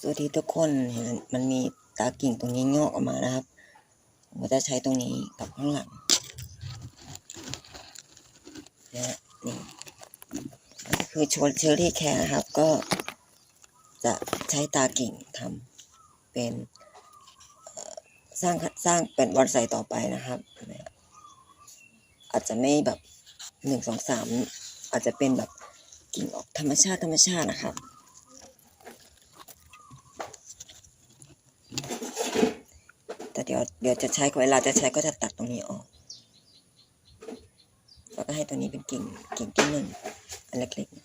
สวัสดีทุกคนเห็นมันมีตากิ่งตรงนี้งอกออกมานะครับผมก็จะใช้ตรงนี้กับข้างหลังนะนี่คือชวนเชอรี่แคร์นะครับ ก็จะใช้ตากิ่งทำเป็นสร้างสร้างเป็นบอนไซต่อไปนะครับ อาจจะไม่แบบหนึ่งสองสามอาจจะเป็นแบบกิ่งออกธรรมชาติธรรมชาตินะครับ แต่เดี๋ยวเดี๋ยวจะใช้เวลาจะใช้ก็จะตัดตรงนี้ออกแล้วก็ให้ตัวนี้เป็นกิ่งกิ่งที่หนึ่งอันเล็กๆ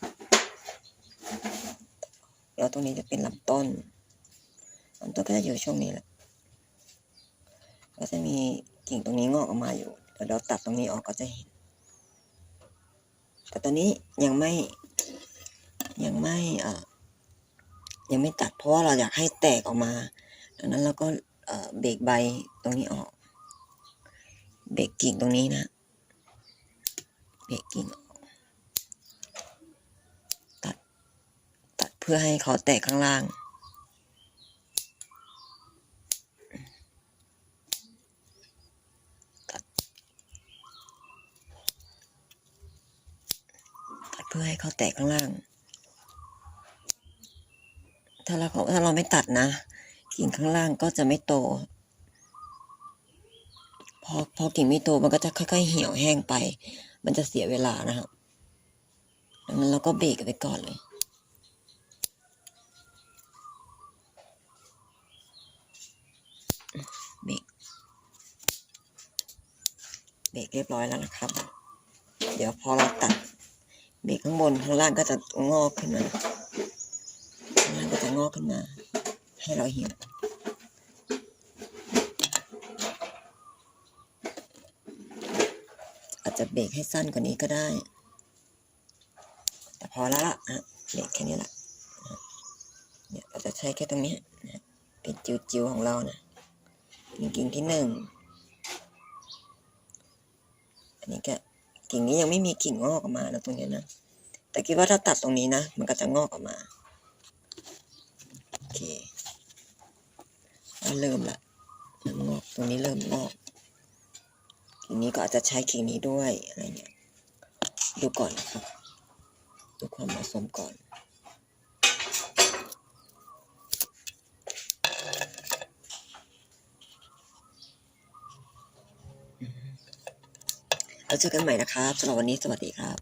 เดี๋ยวตรงนี้จะเป็นลำต้นลำต้นก็จะอยู่ช่วงนี้แหละก็จะมีกิ่งตรงนี้งอกออกมาอยู่เดี๋ยวเราตัดตรงนี้ออกก็จะเห็น แต่ตอนนี้ยังไม่ยังไม่เอ่อยังไม่ตัดเพราะว่าเราอยากให้แตกออกมาดังนั้นเราก็ เบรกใบตรงนี้ออก เบรกกิ่งตรงนี้นะ เบรกกิ่งออกตัด ตัดเพื่อให้เขาแตกข้างล่างตัดตัดเพื่อให้เขาแตกข้างล่าง ถ้าเราถ้าเราไม่ตัดนะ กิ่งข้างล่างก็จะไม่โต พอพอกิ่งไม่โตมันก็จะค่อยๆเหี่ยวแห้งไป มันจะเสียเวลานะครับดังนั้นเราก็เบรกไปก่อนเลยเบรกเบรกเรียบร้อยแล้วนะครับ เดี๋ยวพอเราตัดเบรกข้างบนข้างล่างก็จะงอกขึ้นมาข้างล่างก็จะงอกขึ้นมา ให้เราเห็นอาจจะเบรกให้สั้นกว่านี้ก็ได้ แต่พอแล้วละอะเบรกแค่นี้ละเนี่ยเราจะใช้แค่ตรงนี้นะเป็นจิวๆของเรานะกิ่งกิ่งที่หนึ่งอันนี้ก็กิ่งนี้ยังไม่มีกิ่งงอกออกมานะตรงนี้นะแต่คิดว่าถ้าตัดตรงนี้นะ มันก็จะงอกออกมาโอเค เริ่มละเริ่มงอกตรงนี้เริ่มงอกทีนี้ก็อาจจะใช้กิ่งนี้ด้วยอะไรเงี้ยดูก่อนนะครับ ดูความเหมาะสมก่อนแล้วเจอกันใหม่นะครับสำหรับวันนี้สวัสดีครับ